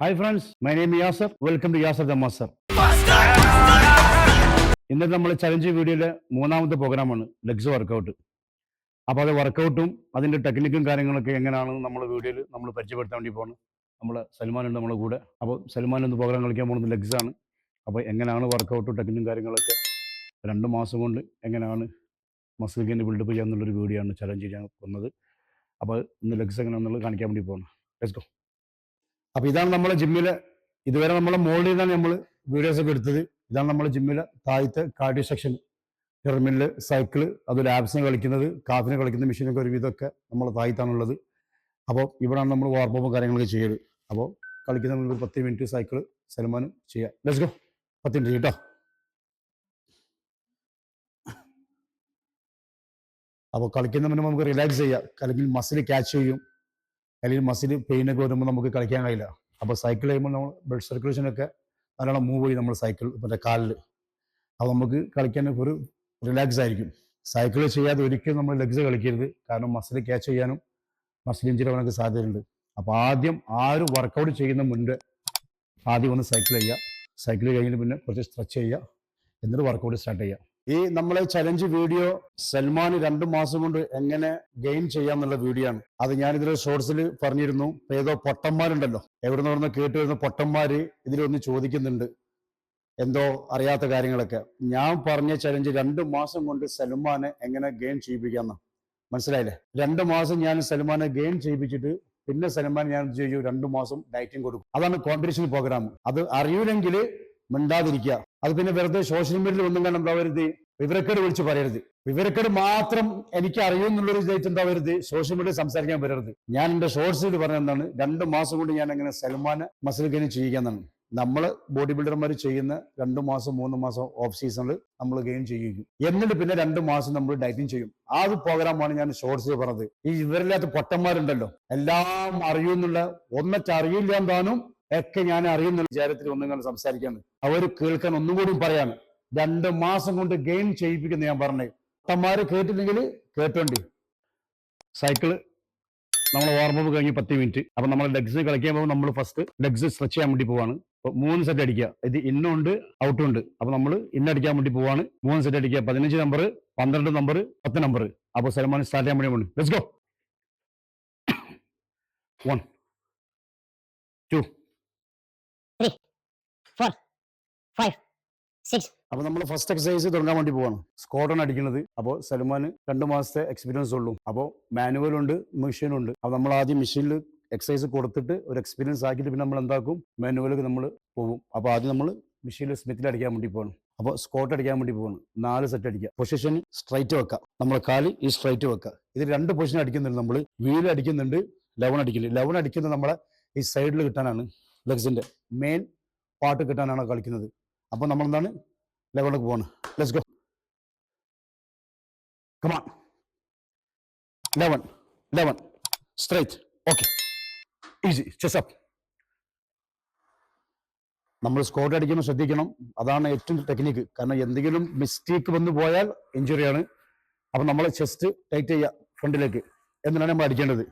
Hi friends my name Yasar welcome to Yasar the master ഇന്നത്തെ നമ്മൾ challenge വീഡിയോയിലെ മൂന്നാമത്തെ പ്രോഗ്രാമാണ് ലെഗ്സ് വർക്കൗട്ട് അപ്പോൾ അത് വർക്കൗട്ടും അതിന്റെ ടെക്നിക്കും കാര്യങ്ങളൊക്കെ എങ്ങനെയാണെന്ന് നമ്മൾ വീഡിയോയിൽ നമ്മൾ പരിചയപ്പെടുത്താൻ വേണ്ടി പോകണം നമ്മൾ സൽമാൻ ഉണ്ട് നമ്മുടെ കൂടെ. അപ്പോൾ സൽമാൻ ഒന്ന് പ്രോഗ്രാം കളിക്കാൻ പോകുന്നത് ലെഗ്സ് ആണ്. അപ്പോൾ എങ്ങനെയാണ് വർക്കൗട്ടും ടെക്നിക്കും കാര്യങ്ങളൊക്കെ രണ്ട് മാസം കൊണ്ട് എങ്ങനെയാണ് മസിൽ ഗെയിൻ ബിൽഡപ്പ് ചെയ്യാന്നുള്ളൊരു വീഡിയോ ആണ് ചലഞ്ച് ചെയ്യാൻ പോകുന്നത് അപ്പോൾ ഇന്ന് ലെഗ്സ് എങ്ങനെയാണെന്നുള്ളത് കാണിക്കാൻ വേണ്ടി പോകണം ലെറ്റ്സ് ഗോ അപ്പോൾ ഇതാണ് നമ്മളെ ജിമ്മിലെ ഇതുവരെ നമ്മളെ മോളിൽ നിന്നാണ് നമ്മൾ വീഡിയോസ് ഒക്കെ എടുത്തത്. ഇതാണ് നമ്മളെ ജിമ്മിലെ താഴത്തെ കാർഡിയോ സെക്ഷൻ ടെർമിനൽ സൈക്കിൾ അത് ലാബ്സിന് കളിക്കുന്നത് കാഫിന് കളിക്കുന്ന മെഷീനൊക്കെ ഒരു വിധമൊക്കെ നമ്മളെ താഴത്താണുള്ളത്. അപ്പോൾ ഇവിടെയാണ് നമ്മൾ വാർപ്പും കാര്യങ്ങളൊക്കെ ചെയ്യൽ. അപ്പോൾ കളിക്കുന്ന ഒരു പത്ത് മിനിറ്റ് സൈക്കിൾ സൽമാനും ചെയ്യാം. ലെറ്റ്സ് ഗോ പത്ത് മിനിറ്റ് കേട്ടോ അപ്പോൾ കളിക്കുന്ന മുന്നേ നമുക്ക് റിലാക്സ് ചെയ്യാം. അല്ലെങ്കിൽ മസിൽ ക്യാച്ച് ചെയ്യും. അല്ലെങ്കിൽ മസിൽ പെയിൻ ഒക്കെ വരുമ്പോൾ നമുക്ക് കളിക്കാൻ കഴിയില്ല. അപ്പോൾ സൈക്കിൾ ചെയ്യുമ്പോൾ നമ്മൾ ബ്ലഡ് സർക്കുലേഷൻ ഒക്കെ നല്ലോണം മൂവ് ചെയ്യും നമ്മൾ സൈക്കിൾ മറ്റേ കാലിൽ അപ്പോൾ നമുക്ക് കളിക്കാൻ ഒരു റിലാക്സ് ആയിരിക്കും. സൈക്കിൾ ചെയ്യാതെ ഒരിക്കലും നമ്മൾ ലെഗ്സ് കളിക്കരുത്. കാരണം മസിൽ ക്യാച്ച് ചെയ്യാനും മസിൽ ഇഞ്ചുറി ആവാനൊക്കെ സാധ്യതയുണ്ട്. അപ്പോൾ ആദ്യം ആരും വർക്കൗട്ട് ചെയ്യുന്ന മുൻപ് ആദ്യം ഒന്ന് സൈക്കിൾ ചെയ്യുക. സൈക്കിൾ കഴിഞ്ഞിട്ട് പിന്നെ കുറച്ച് സ്ട്രെച്ച് ചെയ്യുക. എന്നിട്ട് വർക്കൗട്ട് സ്റ്റാർട്ട് ചെയ്യുക. ഈ നമ്മളെ ചലഞ്ച് വീഡിയോ സൽമാൻ രണ്ടു മാസം കൊണ്ട് എങ്ങനെ ഗെയിൻ ചെയ്യാന്നുള്ള വീഡിയോ ആണ്. അത് ഞാൻ ഇതിൽ ഷോർട്സിൽ പറഞ്ഞിരുന്നു. ഏതോ പൊട്ടന്മാരുണ്ടല്ലോ. എവിടെ നിന്ന് കേട്ട് വരുന്ന പൊട്ടന്മാര് ഇതിലൊന്ന് ചോദിക്കുന്നുണ്ട്. എന്തോ അറിയാത്ത കാര്യങ്ങളൊക്കെ. ഞാൻ പറഞ്ഞ ചലഞ്ച് രണ്ട് മാസം കൊണ്ട് സൽമാനെ എങ്ങനെ ഗെയിൻ ചെയ്യിപ്പിക്കാന്ന മനസ്സിലായില്ലേ? രണ്ട് മാസം ഞാൻ സൽമാനെ ഗെയിൻ ചെയ്യിപ്പിച്ചിട്ട് പിന്നെ സൽമാൻ ഞാൻ ചെയ്യും? രണ്ടു മാസം ഡയറ്റിംഗ് കൊടുക്കും. അതാണ് കോമ്പറ്റീഷൻ പ്രോഗ്രാം അത് അറിയൂലെങ്കിൽ മിണ്ടാതിരിക്കുക. അത് പിന്നെ വെറുതെ സോഷ്യൽ മീഡിയയിൽ ഒന്നും കണ്ട് എന്താവരുത് വിവരക്കേട് വിളിച്ച് പറയരുത്. വിവരക്കേട് മാത്രം എനിക്ക് അറിയുമെന്നുള്ളൊരു ഇതായിട്ട് എന്താവരുത് സോഷ്യൽ മീഡിയ സംസാരിക്കാൻ വരരുത്. ഞാൻ എന്റെ ഷോർട്സിൽ പറഞ്ഞ എന്താണ്? രണ്ട് മാസം കൊണ്ട് ഞാൻ അങ്ങനെ സൽമാന് മസിൽ ഗെയിൻ ചെയ്യുകയെന്നാണ് നമ്മൾ ബോഡി ബിൽഡർമാർ ചെയ്യുന്ന രണ്ട് മാസം മൂന്ന് മാസം ഓഫ് സീസണിൽ നമ്മൾ ഗെയിൻ ചെയ്യിക്കും എന്നിട്ട് പിന്നെ രണ്ട് മാസം നമ്മൾ ഡയറ്റിംഗ് ചെയ്യും. ആ ഒരു പ്രോഗ്രാമാണ് ഞാൻ ഷോർട്സ് പറഞ്ഞത്. ഈ ഇവരില്ലാത്ത പൊട്ടന്മാരുണ്ടല്ലോ. എല്ലാം അറിയുന്നുള്ള ഒന്നൊക്കെ അറിയില്ല എന്താനും ഒക്കെ ഞാൻ അറിയുന്ന വിചാരത്തിൽ ഒന്നും സംസാരിക്കാന്ന് അവർ കേൾക്കാൻ ഒന്നും കൂടി പറയാണ്. രണ്ട് മാസം കൊണ്ട് ഗെയിൻ ചെയ്യിപ്പിക്കുന്ന ഞാൻ പറഞ്ഞേ. അത്തന്മാര് കേട്ടില്ലെങ്കിൽ കേട്ടോണ്ടി. സൈക്കിൾ നമ്മൾ വാർമപ്പ് കഴിഞ്ഞ് പത്ത് മിനിറ്റ് അപ്പൊ നമ്മൾ ലെഗ്സ് കളിക്കാൻ പോകുമ്പോൾ നമ്മൾ ഫസ്റ്റ് ലെഗ്സ് സ്ട്രെച്ച് ചെയ്യാൻ വേണ്ടി പോവാണ്. മൂന്ന് സെറ്റ് അടിക്കുക. ഇത് ഇന്നുണ്ട് ഔട്ടും ഉണ്ട്. അപ്പൊ നമ്മൾ ഇന്നടിക്കാൻ വേണ്ടി പോവാണ്. മൂന്ന് സെറ്റ് അടിക്കുക. പതിനഞ്ച് നമ്പർ പന്ത്രണ്ട് നമ്പർ പത്ത് നമ്പർ അപ്പൊ സൽമാൻ സ്റ്റാർട്ട് ചെയ്യാൻ വേണ്ടി പോകണം let's go one two four, five six അപ്പൊ നമ്മൾ ഫസ്റ്റ് എക്സസൈസ് തുടങ്ങാൻ വേണ്ടി പോവാണ്. സ്കോട്ടാണ് അടിക്കുന്നത്. അപ്പോൾ സൽമാന് രണ്ട് മാസത്തെ എക്സ്പീരിയൻസ് ഉള്ളൂ. അപ്പോൾ മാനുവൽ ഉണ്ട് മെഷീൻ ഉണ്ട്. അപ്പോൾ നമ്മൾ ആദ്യം മെഷീനിൽ എക്സസൈസ് കൊടുത്തിട്ട് ഒരു എക്സ്പീരിയൻസ് ആക്കിയിട്ട് പിന്നെ നമ്മൾ എന്താക്കും? മാനുവലിൽ നമ്മൾ പോകും അപ്പോൾ ആദ്യം നമ്മൾ മെഷീനിൽ സ്മിത്തിൽ അടിക്കാൻ വേണ്ടി പോകണം അപ്പോൾ സ്കോട്ട് അടിക്കാൻ വേണ്ടി പോകണം നാല് സെറ്റ് അടിക്കുക. പൊസിഷൻ സ്ട്രൈറ്റ് വെക്കുക. നമ്മൾ കാൽ ഈ സ്ട്രൈറ്റ് വെക്കുക. ഇത് രണ്ട് പൊസിഷൻ അടിക്കുന്നുണ്ട് നമ്മൾ വീൽ അടിക്കുന്നുണ്ട് ലെവൻ അടിക്കുന്നുണ്ട്. ലെവൻ അടിക്കുന്നത് നമ്മളെ ഈ സൈഡിൽ കിട്ടാനാണ്. ലെഗ്സിന്റെ മെയിൻ പാട്ട് കിട്ടാനാണ് കളിക്കുന്നത്. അപ്പോൾ നമ്മൾ എന്താണ് ലെവലിലേക്ക് പോകണം let's go come on eleven eleven straight okay easy chest up നമ്മൾ സ്കോട്ട് അടിക്കുമ്പോൾ ശ്രദ്ധിക്കണം. അതാണ് ഏറ്റവും ടെക്നിക്ക് കാരണം എന്തെങ്കിലും മിസ്റ്റേക്ക് വന്നു പോയാൽ ഇഞ്ചുറിയാണ് അപ്പം നമ്മൾ ചെസ്റ്റ് ടൈറ്റ് ചെയ്യുക ഫ്രണ്ടിലേക്ക് എന്നിട്ടാണ് നമ്മൾ അടിക്കേണ്ടത്.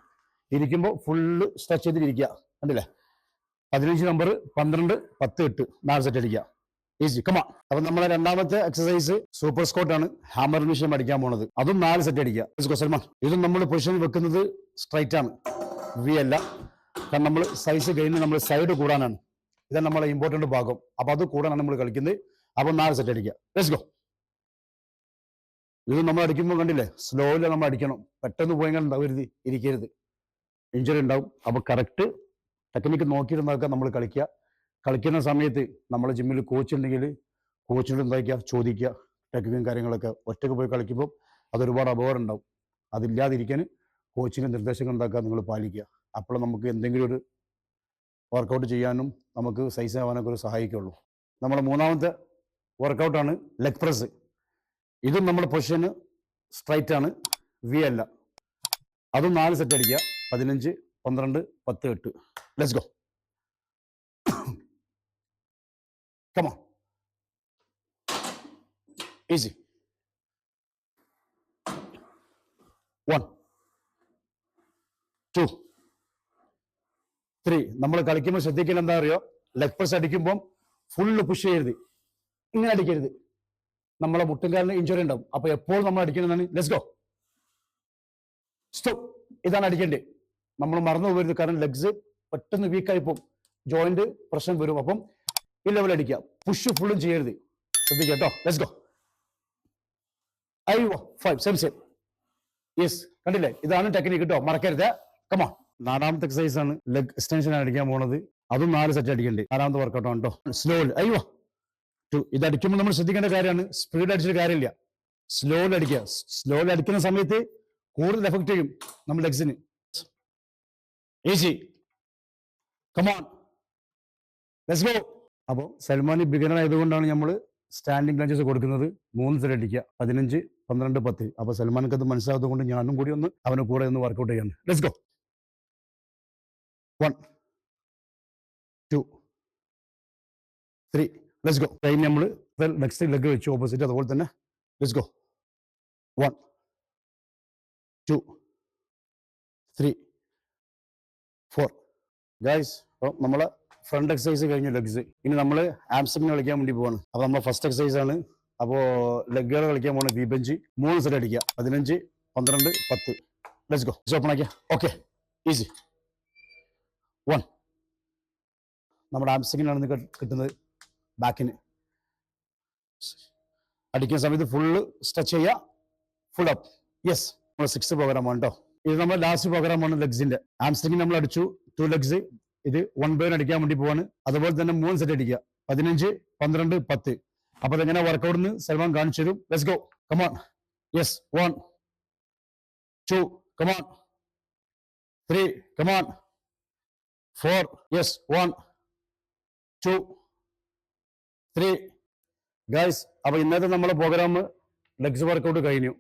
ഇരിക്കുമ്പോൾ ഫുള്ള് സ്ട്രെച്ച് ചെയ്തിരിക്കുക കണ്ടില്ലേ? പതിനഞ്ച് നമ്പർ പന്ത്രണ്ട് പത്ത് എട്ട് നാല് സെറ്റ് അടിക്കാം ഈസി കമാ അപ്പൊ നമ്മളെ രണ്ടാമത്തെ എക്സസൈസ് സൂപ്പർ സ്കോട്ട് ആണ്. ഹാമർ മെഷീൻ അടിക്കാൻ പോണത്. അതും നാല് സെറ്റ് go, സൽമാൻ ഇതും നമ്മൾ പൊസിഷൻ വെക്കുന്നത് സ്ട്രൈറ്റ് ആണ്. വി അല്ല. കാരണം നമ്മൾ സൈസ് കഴിഞ്ഞ് നമ്മൾ സൈഡ് കൂടാനാണ്. ഇതാണ് നമ്മളെ ഇമ്പോർട്ടന്റ് ഭാഗം. അപ്പൊ അത് കൂടാനാണ് നമ്മൾ കളിക്കുന്നത്. അപ്പൊ നാല് സെറ്റ് അടിക്കുക. ലെറ്റ്സ് ഗോ ഇത് നമ്മൾ അടിക്കുമ്പോൾ കണ്ടില്ലേ? സ്ലോയിൽ നമ്മൾ അടിക്കണം. പെട്ടെന്ന് പോയി ഉണ്ടാവരുത് ഇരിക്കരുത്. ഇഞ്ചുറി ഉണ്ടാവും. അപ്പൊ കറക്റ്റ് ടെക്നിക്ക് നോക്കിയിരുന്നൊക്കെ നമ്മൾ കളിക്കുക കളിക്കുന്ന സമയത്ത് നമ്മൾ ജിമ്മിൽ കോച്ച് ഉണ്ടെങ്കിൽ കോച്ചിനോട് എന്താക്കുക ചോദിക്കുക ടെക്നിക്കും കാര്യങ്ങളൊക്കെ. ഒറ്റയ്ക്ക് പോയി കളിക്കുമ്പോൾ അതൊരുപാട് അപകടം ഉണ്ടാവും. അതില്ലാതിരിക്കാൻ കോച്ചിന്റെ നിർദ്ദേശങ്ങൾ എന്താക്കുക നിങ്ങൾ പാലിക്കുക അപ്പോൾ നമുക്ക് എന്തെങ്കിലും ഒരു വർക്കൗട്ട് ചെയ്യാനും നമുക്ക് സൈസ് ആവാനൊക്കെ ഒരു സഹായിക്കുള്ളൂ. നമ്മുടെ മൂന്നാമത്തെ വർക്കൗട്ടാണ് ലെഗ് പ്രസ് ഇതും നമ്മുടെ പൊസിഷന് സ്ട്രൈറ്റ് ആണ്. വി അല്ല. അതും നാല് സെറ്റ് അടിക്കുക പതിനഞ്ച് പന്ത്രണ്ട് പത്ത് എട്ട്. Let's go come on easy one two three നമ്മൾ കളിക്കുമ്പോൾ ശ്രദ്ധിക്കേണ്ട എന്താ അറിയോ? ലെഗ് പ്രസ് അടിക്കുമ്പോൾ ഫുള്ള് പുഷ് ചെയ്യരുത്. ഇങ്ങനെ അടിക്കരുത്. നമ്മളെ മുട്ടുകാലിന് ഇഞ്ചുറി ഉണ്ടാവും. അപ്പൊ എപ്പോഴും നമ്മൾ അടിക്കുന്നതാണ് ലെസ് ഗോ സ്റ്റോപ്പ് ഇതാണ് അടിക്കേണ്ടത്. നമ്മൾ മറന്നു പോകരുത്. കാരണം ലെഗ്സ് പെട്ടെന്ന് വീക്കായി പോകും. ജോയിന്റ് പ്രശ്നം വരും. അപ്പം ഈ ലെവൽ അടിക്കുക. പുഷ് ഫുള്ളും ചെയ്യരുത്. ശ്രദ്ധിക്കുക കേട്ടോ let's go I five same same yes കണ്ടില്ലേ? ഇതാണ് ടെക്നിക്ക് കേട്ടോ മറക്കരുത്. കമാ നാലാമത്തെ എക്സസൈസ് ആണ്. ലെഗ് എക്സ്റ്റൻഷൻ അടിക്കാൻ പോണത്. അതും നാല് സെറ്റ് അടിക്കണ്ടേ? നാലാമത്തെ വർക്കൗട്ട് ആണ് കേട്ടോ സ്ലോലി അയ്യോ. ഇത് അടിക്കുമ്പോൾ നമ്മൾ ശ്രദ്ധിക്കേണ്ട കാര്യമാണ്. സ്പീഡ് അടിച്ചിട്ട് കാര്യമില്ല. സ്ലോയിൽ അടിക്കുക. സ്ലോയിൽ അടിക്കുന്ന സമയത്ത് കൂടുതൽ എഫക്റ്റ് ചെയ്യും. നമ്മൾ ലെഗ്സിന് easy come on let's go അപ്പോൾ സൽമാൻ ബിഗനർ ആയതുകൊണ്ടാണ് നമ്മൾ സ്റ്റാൻഡിങ് ലഞ്ചസ് കൊടുക്കുന്നത്. മൂന്ന് സെറ്റ് അടിക്കുക. പതിനഞ്ച് പന്ത്രണ്ട് പത്ത്. അപ്പോൾ സൽമാൻക്ക് അത് മനസ്സിലാകുന്നത് കൊണ്ട് ഞാനും കൂടി ഒന്ന് അവന് കൂടെ ഒന്ന് വർക്കൗട്ട് ചെയ്യാണ് let's go one two three let's go time നമ്മൾ നെക്സ്റ്റ് ലെഗ് വെച്ചു ഓപ്പോസിറ്റ് അതുപോലെ തന്നെ. Let's go one two three four guys അപ്പോൾ നമ്മൾ ഫ്രണ്ട് എക്സസൈസ് കഴിഞ്ഞു ലെഗ്സ് ഇനി നമ്മൾ ആംസമിന് കളിക്കാൻ വേണ്ടി പോവാണ്. അപ്പോൾ നമ്മളെ ഫസ്റ്റ് എക്സസൈസ് ആണ്. അപ്പോൾ ലെഗുകൾ കളിക്കാൻ പോകണം വി ബെഞ്ച് മൂന്ന് സെറ്റ് അടിക്കുക. പതിനഞ്ച് പന്ത്രണ്ട് പത്ത്. ലെറ്റ്സ് ഗോ ഓപ്പൺ ആക്കിയ. ഓക്കെ ഈസി വൺ നമ്മുടെ ഇത് കിട്ടുന്നത് ബാക്കിന് അടിക്കുന്ന സമയത്ത് ഫുള്ള് സ്ട്രെച്ച് ചെയ്യുക. ഫുൾ അപ്പ് യെസ് നമ്മൾ സിക്സ് പ്രോഗ്രാം ആണ് കേട്ടോ ഇത് നമ്മുടെ ലാസ്റ്റ് പ്രോഗ്രാം ആണ് ലെഗ്സിന്റെ ആംസ്റ്റിങ് നമ്മൾ അടിച്ചു. ടു ലെഗ്സ് ഇത് വൺ ബൈ അടിക്കാൻ വേണ്ടി പോവാണ്. അതുപോലെ തന്നെ മൂന്ന് സെറ്റ് അടിക്കുക. പതിനഞ്ച് പന്ത്രണ്ട് പത്ത്. അപ്പൊ അതെങ്ങനെ വർക്കൗട്ട് സൽമാൻ കാണിച്ചു തരും. Let's go come on yes one two come on three come on four yes one two three guys അപ്പൊ ഇന്നത്തെ നമ്മളെ പ്രോഗ്രാം ലെഗ്സ് വർക്കൗട്ട് കഴിഞ്ഞു.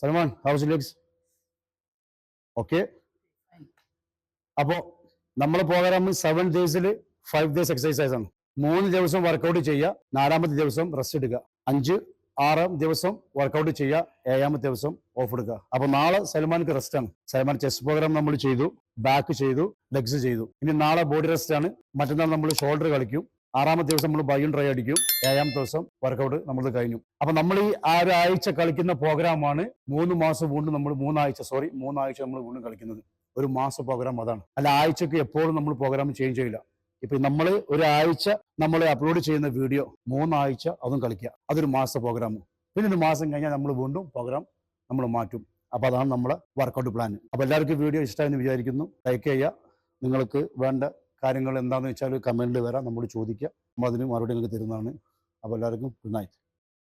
സൽമാൻ ഹൗസ് ലെഗ്സ് ഓക്കെ അപ്പോ നമ്മൾ പ്രോഗ്രാം സെവൻ ഡേയ്സിൽ ഫൈവ് ഡേയ്സ് എക്സസൈസ് ആണ്. മൂന്ന് ദിവസം വർക്കൗട്ട് ചെയ്യുക നാലാമത്തെ ദിവസം റെസ്റ്റ് എടുക്കുക. അഞ്ച് ആറാം ദിവസം വർക്കൗട്ട് ചെയ്യുക ഏഴാമത്തെ ദിവസം ഓഫ് എടുക്കുക. അപ്പൊ നാളെ സൽമാൻക്ക് റെസ്റ്റ് ആണ്. സൽമാൻ ചെസ്റ്റ് പ്രോഗ്രാം നമ്മൾ ചെയ്തു ബാക്ക് ചെയ്തു ലെഗ്സ് ചെയ്തു. ഇനി നാളെ ബോഡി റെസ്റ്റ് ആണ്. മറ്റന്നാൾ നമ്മൾ ഷോൾഡർ കളിക്കും. ആറാമത്തെ ദിവസം നമ്മൾ ബൈയും ഡ്രൈ അടിക്കും. ഏഴാമത്തെ ദിവസം വർക്കൗട്ട് നമ്മൾ കഴിഞ്ഞു. അപ്പൊ നമ്മൾ ഈ ആ ഒരു ആഴ്ച കളിക്കുന്ന പ്രോഗ്രാമാണ് മൂന്ന് മാസം വീണ്ടും നമ്മൾ മൂന്നാഴ്ച സോറി മൂന്നാഴ്ച നമ്മൾ വീണ്ടും കളിക്കുന്നത്. ഒരു മാസ പ്രോഗ്രാം അതാണ്. അല്ല ആഴ്ചക്ക് എപ്പോഴും നമ്മൾ പ്രോഗ്രാം ചേഞ്ച് ചെയ്യില്ല. ഇപ്പൊ നമ്മൾ ഒരാഴ്ച നമ്മൾ അപ്ലോഡ് ചെയ്യുന്ന വീഡിയോ മൂന്നാഴ്ച അതും കളിക്കുക. അതൊരു മാസ പ്രോഗ്രാം പിന്നെ ഒരു മാസം കഴിഞ്ഞാൽ നമ്മൾ വീണ്ടും പ്രോഗ്രാം നമ്മൾ മാറ്റും. അപ്പൊ അതാണ് നമ്മുടെ വർക്കൗട്ട് പ്ലാൻ അപ്പൊ എല്ലാവർക്കും വീഡിയോ ഇഷ്ടമായെന്ന് വിചാരിക്കുന്നു. ലൈക്ക് ചെയ്യുക. നിങ്ങൾക്ക് വേണ്ട കാര്യങ്ങൾ എന്താണെന്ന് വെച്ചാൽ കമന്റിൽ വരാം. നമ്മൾ ചോദിക്കുക നമ്മൾ അതിന് മറുപടി നിങ്ങൾക്ക് തരുന്നതാണ്. അപ്പോൾ എല്ലാവർക്കും ഗുഡ് നൈറ്റ്